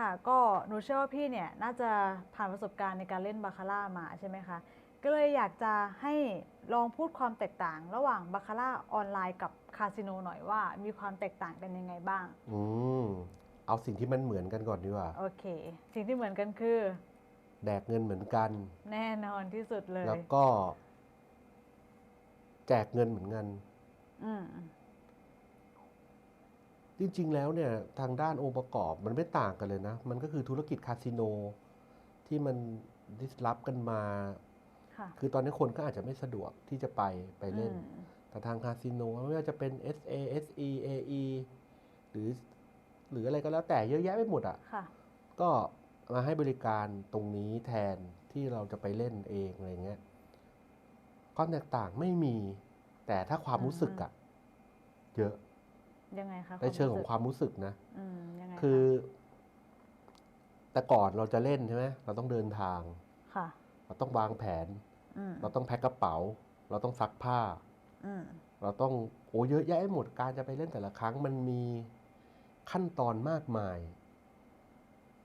ค่ะก็หนูเชื่อว่าพี่เนี่ยน่าจะผ่านประสบการณ์ในการเล่นบาคาร่ามาใช่ไหมคะ ก็เลยอยากจะให้ลองพูดความแตกต่าง ระหว่างบาคาร่าออนไลน์กับคาสิโนหน่อยว่ามีความแตกต่างกันยังไงบ้าง อืมเอาสิ่งที่มันเหมือนกันก่อนดีกว่า โอเค สิ่งที่เหมือนกันคือ แดกเงินเหมือนกัน แน่นอนที่สุดเลย แล้วก็ แจกเงินเหมือนกัน อืม จริง ๆ แล้วเนี่ยทางด้านองค์ประกอบมันไม่ต่างกันเลยนะ มันก็คือธุรกิจคาสิโนที่มันดิสรับกันมาค่ะคือตอนนี้คนก็อาจจะไม่สะดวกที่จะไปไปเล่นอืมแต่ทางคาสิโนไม่ว่าจะเป็น SA SE AE หรือหรืออะไรก็แล้วแต่เยอะแยะไปหมดอะค่ะก็มาให้บริการตรงนี้แทนที่เราจะไปเล่นเองอะไรเงี้ยความแตกต่างไม่มี แต่ถ้าความรู้สึกอะเยอะ ยังไงคะในเชิงของสึกความรู้สึกนะอืมยังไงะคือ แต่ก่อนเราจะเล่นใช่ไหมเราต้องเดินทางค่ะ เราต้องวางแผนอืมเราต้องแพ็คกระเป๋า เราต้องซักผ้าอืมเราต้องโอ้เยอะแยะไปหมดการจะไปเล่นแต่ละครั้ง มันมีขั้นตอนมากมาย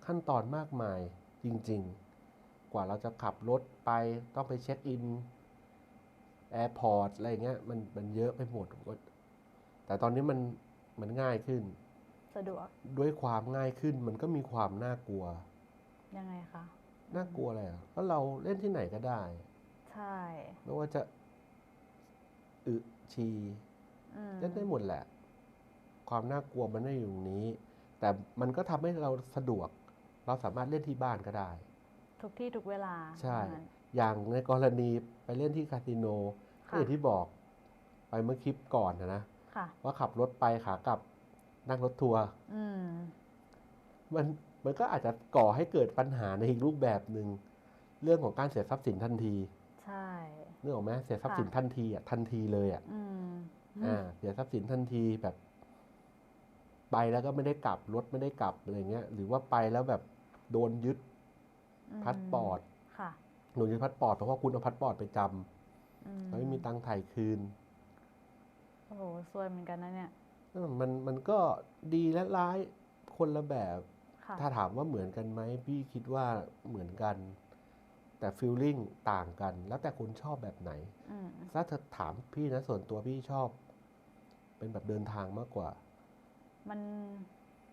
ขั้นตอนมากมายจริง ๆ กว่าเราจะขับรถไปต้องไปเช็คอินแอร์พอร์ตอะไรเงี้ยมันมันเยอะไปหมดแต่ตอนนี้มัน มันง่ายขึ้น สะดวก ด้วยความง่ายขึ้นมันก็มีความน่ากลัว ยังไงคะ น่ากลัวอะไรอะเพราะเราเล่นที่ไหนก็ได้ ใช่ไม่ว่าจะอึชีอืมเล่นได้หมดแหละ ความน่ากลัวมันไม่อยู่ตรงนี้ แต่มันก็ทำให้เราสะดวก เราสามารถเล่นที่บ้านก็ได้ ทุกที่ทุกเวลา ใช่ว่างั้นอย่างในกรณีไปเล่นที่คาสิโนก็ค่ะอย่างที่บอก ไปเมื่อคลิปก่อนนะนะค่ะ ว่าขับรถไปขากลับนั่งรถทัวร์อืมมันมันก็อาจจะก่อให้เกิดปัญหาในอีกรูปแบบหนึ่งเรื่องของการเสียทรัพย์สินทันที ใช่นึกออกไหมเสียทรัพย์สินค่ะทันทีอะทันทีเลยอะอืมอ่า เสียทรัพย์สินทันทีแบบ ไปแล้วก็ไม่ได้กลับรถไม่ได้กลับอะไรเงี้ย หรือว่าไปแล้วแบบโดนยึดอืมพาสปอร์ตค่ะโดนยึดพาสปอร์ตเพราะว่าคุณเอาพาสปอร์ตไปจำอืแล้วไม่มีตังค์ถ่ายคืน โอ้โหซวยเหมือนกันนะเนี่ยเออมันมันก็ดีและร้ายคนละแบบค่ะถ้าถามว่าเหมือนกันไหมพี่คิดว่าเหมือนกัน แต่ฟีลลิ่งต่างกัน แล้วแต่คุณชอบแบบไหนอืมถ้าเธอถามพี่นะส่วนตัวพี่ชอบ เป็นแบบเดินทางมากกว่า มัน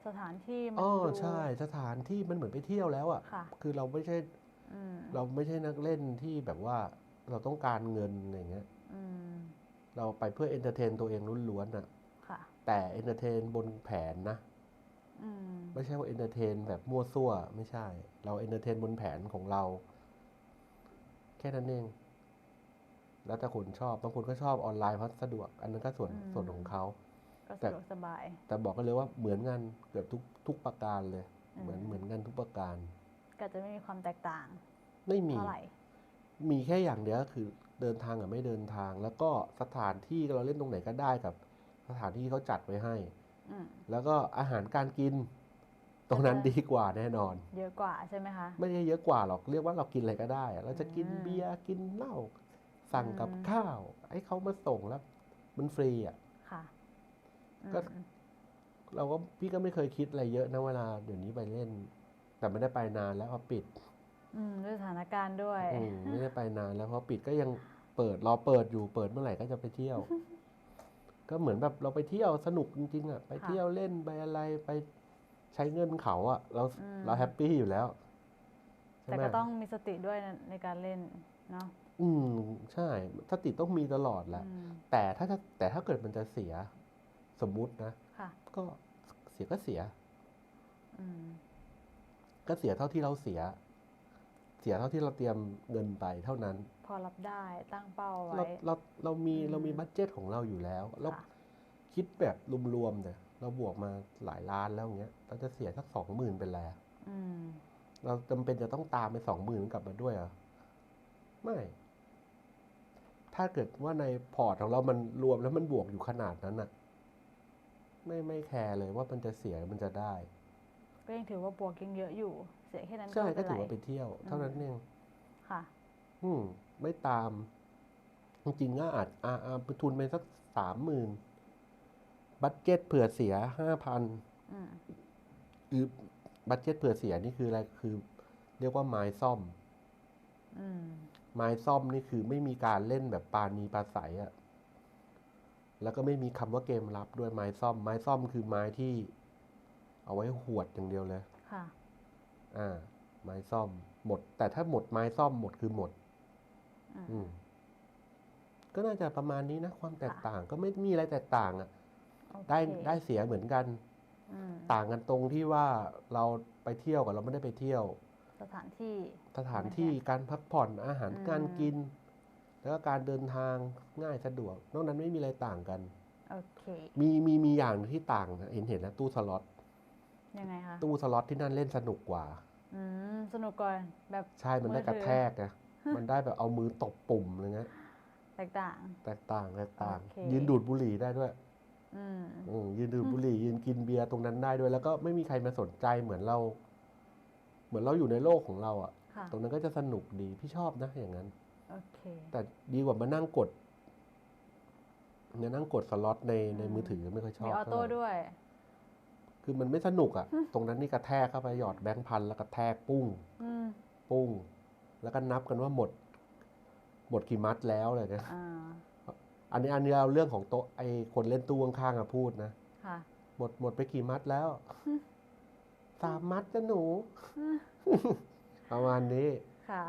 สถานที่มันอ๋อดูใช่ สถานที่มันเหมือนไปเที่ยวแล้วอะค่ะ คือเราไม่ใช่อืมเราไม่ใช่นักเล่นที่แบบว่าเราต้องการเงินอะไรเงี้ยอืม เราไปเพื่อเอนเตอร์เทนตัวเองล้วนๆอะค่ะแต่เอนเตอร์เทนบนแผนนะอืมไม่ใช่ว่าเอนเตอร์เทนแบบมั่วซั่วไม่ใช่ เราเอนเตอร์เทนบนแผนของเรา แค่นั้นเอง แล้วแต่คนชอบบางคนก็ชอบออนไลน์เพราะสะดวก อันนั้นก็ส่วนส่วนของเขาก็แต่สะดวกสบาย แต่บอกกันเลยว่าเหมือนกันเกือบทุกทุกประการเลยอืมเหมือนเหมือนกันทุกประการ ก็จะไม่มีความแตกต่าง ไม่มีเท่าไหร่มีแค่อย่างเดียวก็คือ เดินทางกับไม่เดินทาง แล้วก็สถานที่เราเล่นตรงไหนก็ได้กับ สถานที่เขาจัดไว้ให้อืมแล้วก็อาหารการกิน ตรงนั้นก็จะดีกว่าแน่นอน เยอะกว่าใช่ไหมคะไม่ได้เยอะกว่าหรอกเรียกว่าเรากินอะไรก็ได้อะเราจะกินอืมเบียร์กินเหล้าสั่งกับอืมข้าวให้เขามาส่งแล้วมันฟรีอะค่ะก็อืมเราก็พี่ก็ไม่เคยคิดอะไรเยอะนะเวลาเดี๋ยวนี้ไปเล่น แต่ไม่ได้ไปนานแล้วเพราะปิด อืมด้วยสถานการณ์ด้วย อืมไม่ได้ไปนานแล้วเพราะปิดก็ยังเปิดรอเปิดอยู่เปิดเมื่อไหร่ก็จะไปเที่ยว ก็เหมือนแบบเราไปเที่ยวสนุกจริงๆอะไปเที่ยวเล่นไปอะไรไปใช้เงินเขาอะ เราเราแฮปปี้อยู่แล้วใช่แต่ไหมก็ต้องมีสติด้วยนะในการเล่นเนาะอืม ใช่สติต้องมีตลอดแหละอืมแต่ถ้าถ้าแต่ถ้าเกิดมันจะเสีย สมมุตินะ ค่ะ ก็เสียก็เสีย อืม ก็เสียเท่าที่เราเสีย เสียเท่าที่เราเตรียมเงินไปเท่านั้น พอรับได้ตั้งเป้าเราไว้ เราเรามีอืม เรามีบัตเจ็ตของเราอยู่แล้วเราค่ะคิดแบบรวมๆเนี่ยเราบวกมาหลายล้านแล้วอย่างเงี้ยเราจะเสียสักสองหมื่นเป็นแล้ว อืม เราจำเป็นจะต้องตามไปสองหมื่นกลับมาด้วยเหรอไม่ ถ้าเกิดว่าในพอร์ตของเรามันรวมแล้วมันบวกอยู่ขนาดนั้นอะไม่ไม่แคร์เลยว่ามันจะเสียหรือมันจะได้ ก็ยังถือว่าบวกยังเยอะอยู่ เสียแค่นั้นใช่ไม่ก็เป็นถือไรว่าไปเที่ยว เท่านั้นเองค่ะ อืม ไม่ตาม จริงๆก็อาจอาอาไปทุนไปสักสามหมื่นบัตเจ็ตเผื่อเสียห้าพัน อืมหรือบัตเจ็ตเผื่อเสียนี่คืออะไรคือ เรียกว่าไม้ซ่อม อืมไม้ซ่อมนี่คือไม่มีการเล่นแบบปานีปาใสอะแล้วก็ไม่มีคำว่าเกมลับด้วยไม้ซ่อม ไม้ซ่อมคือไม้ที่ เอาไว้หวดอย่างเดียวเลยค่ะอ่า ไม้ซ่อมหมด แต่ถ้าหมดไม้ซ่อมหมดคือหมด อืมอืมก็น่าจะประมาณนี้นะ ความแตกค่ะต่างก็ไม่มีอะไรแตกต่างอะโอเคได้ได้เสียเหมือนกันอืมต่างกันตรงที่ว่าเราไปเที่ยวกับเราไม่ได้ไปเที่ยว สถานที่สถานที่การพักผ่อนอาหารอืมการกิน แล้วก็การเดินทางง่ายสะดวก นอกนั้นไม่มีอะไรต่างกัน โอเค มีมีมีอย่างที่ต่างนะเห็นเห็นนะตู้สล็อต ยังไงคะตู้สล็อตที่นั่นเล่นสนุกกว่าอืมสนุกก่อนแบบใช่มันได้มือถืกอระแทกไงมันได้แบบเอามือตบปุ่มอะไรเงี้ยแตกต่าง แตกต่างแตกต่างโอเคยืนดูดบุหรี่ได้ด้วยอืมอืมยืนดื่มบุหรี่ยืนกินเบียร์ตรงนั้นได้ด้วย แล้วก็ไม่มีใครมาสนใจเหมือนเรา เหมือนเราอยู่ในโลกของเราอะค่ะ ตรงนั้นก็จะสนุกดีพี่ชอบนะอย่างนั้นโอเคแต่ดีกว่ามานั่งกดเนี่ยนั่งกดสล็อตในในมือถือไม่ค่อยชอมีบออโต้เท่าไหร่ด้วย คือมันไม่สนุกอะตรงนั้นนี่กระแทกเข้าไปหยอดแบงค์พันแล้วกระแทกปุ้งอืมปุ้ง แล้วก็นับกันว่าหมด หมดกี่มัดแล้วเลยนะอ่าอันนี้อันนี้เราเรื่องของโต๊ะไอ้คนเล่นตู้ข้างๆอะพูดนะค่ะหมดหมดไปกี่มัดแล้วสามมัดจ้ะหนูประมาณนี้ค่ะ